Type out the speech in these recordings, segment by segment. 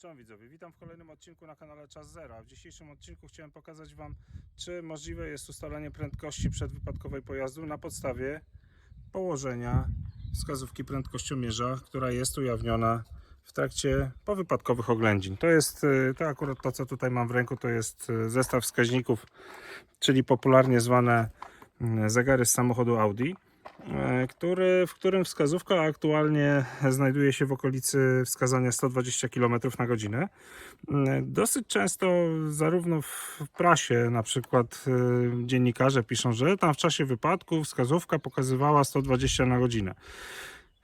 Cześć widzowie, witam w kolejnym odcinku na kanale Czas Zero. W dzisiejszym odcinku chciałem pokazać Wam, czy możliwe jest ustalenie prędkości przedwypadkowej pojazdu na podstawie położenia wskazówki prędkościomierza, która jest ujawniona w trakcie powypadkowych oględzin. To jest, y, to akurat to co tutaj mam w ręku, to jest y, zestaw wskaźników, czyli popularnie zwane y, zegary z samochodu Audi który, w którym wskazówka aktualnie znajduje się w okolicy wskazania 120 km na godzinę. Mm, Dosyć często, zarówno w prasie, na przykład y, dziennikarze piszą, że tam w czasie wypadku wskazówka pokazywała 120 na godzinę.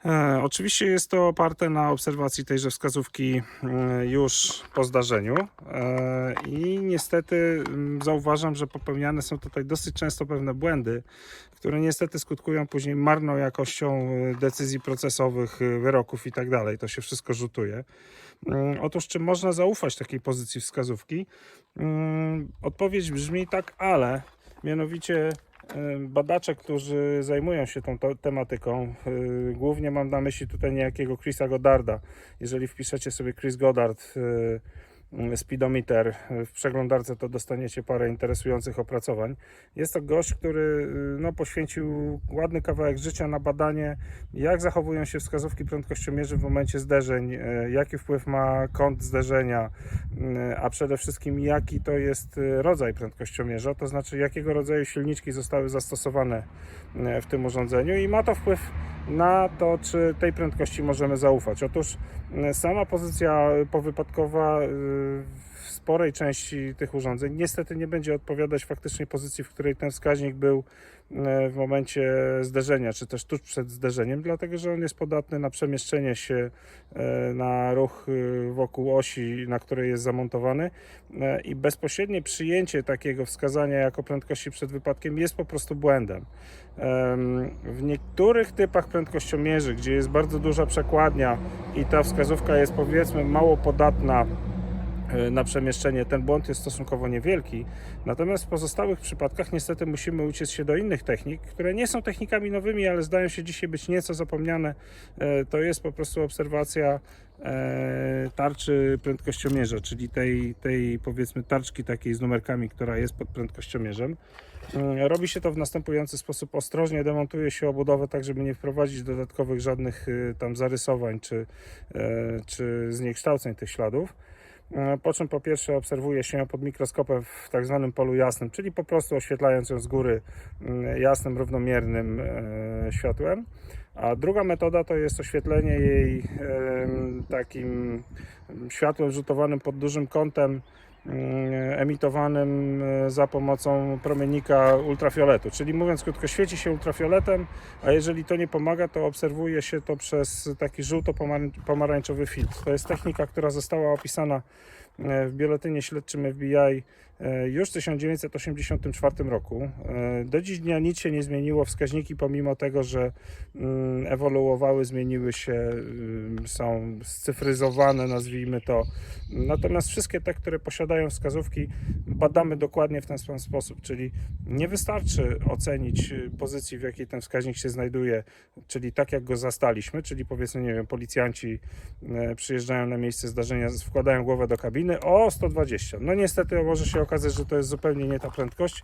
E, oczywiście jest to oparte na obserwacji tejże wskazówki e, już po zdarzeniu e, i niestety zauważam, że popełniane są tutaj dosyć często pewne błędy, które niestety skutkują później marną jakością decyzji procesowych, wyroków i tak. To się wszystko rzutuje. Mm, Otóż, czy można zaufać takiej pozycji wskazówki? Mm, Odpowiedź brzmi tak, ale mianowicie badacze, którzy zajmują się tą tematyką, e, głównie mam na myśli tutaj niejakiego Chrisa Goddarda. Jeżeli wpiszecie sobie Chris Goddard e, speedometer w przeglądarce, to dostaniecie parę interesujących opracowań. Jest to gość, który e, no, poświęcił ładny kawałek życia na badanie, jak zachowują się wskazówki prędkościomierzy w momencie zderzeń, e, jaki wpływ ma kąt zderzenia, e, a przede wszystkim jaki to jest rodzaj prędkościomierza, to znaczy jakiego rodzaju silniczki zostały zastosowane w tym urządzeniu i ma to wpływ na to, czy tej prędkości możemy zaufać. Otóż sama pozycja powypadkowa w sporej części tych urządzeń niestety nie będzie odpowiadać faktycznie pozycji, w której ten wskaźnik był e, w momencie zderzenia, czy też tuż przed zderzeniem, dlatego że on jest podatny na przemieszczenie się e, na ruch e, wokół osi, na której jest zamontowany i bezpośrednie przyjęcie takiego wskazania jako prędkości przed wypadkiem jest po prostu błędem. Em, W niektórych typach prędkościomierzy, gdzie jest bardzo duża przekładnia i ta wskazówka jest powiedzmy mało podatna na przemieszczenie, ten błąd jest stosunkowo niewielki. Natomiast w pozostałych przypadkach niestety musimy uciec się do innych technik, które nie są technikami nowymi, ale zdają się dzisiaj być nieco zapomniane. E, To jest po prostu obserwacja e, tarczy prędkościomierza, czyli tej, tej powiedzmy tarczki takiej z numerkami, która jest pod prędkościomierzem. Robi się to w następujący sposób. Ostrożnie demontuje się obudowę, tak żeby nie wprowadzić dodatkowych żadnych tam zarysowań czy, e, czy zniekształceń tych śladów. E, Po czym po pierwsze obserwuje się ją pod mikroskopem w tak zwanym polu jasnym, czyli po prostu oświetlając ją z góry mm, jasnym, równomiernym e, światłem. A druga metoda to jest oświetlenie jej takim światłem rzutowanym pod dużym kątem emitowanym e, za pomocą promiennika ultrafioletu. Czyli mówiąc krótko, świeci się ultrafioletem, a jeżeli to nie pomaga, to obserwuje się to przez taki żółto-pomarańczowy filtr. To jest technika, która została opisana e, w biuletynie śledczym FBI już w 1984 roku. E, Do dziś dnia nic się nie zmieniło. Wskaźniki, pomimo tego, że mm, ewoluowały, zmieniły się, ym, są scyfryzowane, nazwijmy to. Natomiast wszystkie te, które posiadają wskazówki, badamy dokładnie w ten sam sposób, czyli nie wystarczy ocenić y, pozycji, w jakiej ten wskaźnik się znajduje, czyli tak jak go zastaliśmy, czyli powiedzmy, nie wiem, policjanci e, przyjeżdżają na miejsce zdarzenia, wkładają głowę do kabiny, o 120. No niestety może się okazać, że to jest zupełnie nie ta prędkość.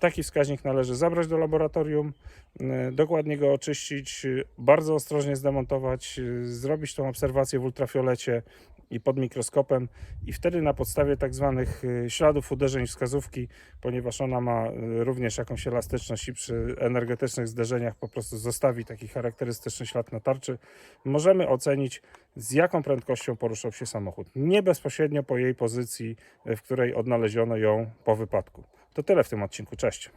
Taki wskaźnik należy zabrać do laboratorium, e, dokładnie go oczyścić, bardzo ostrożnie zdemontować, y, zrobić tą obserwację w ultrafiolecie i pod mikroskopem i wtedy na podstawie tak zwanych y, śladów uderzeń wskazówki, ponieważ ona ma również jakąś elastyczność i przy energetycznych zderzeniach po prostu zostawi taki charakterystyczny ślad na tarczy, możemy ocenić z jaką prędkością poruszał się samochód. Nie bezpośrednio po jej pozycji, w której odnaleziono ją po wypadku. To tyle w tym odcinku. Cześć.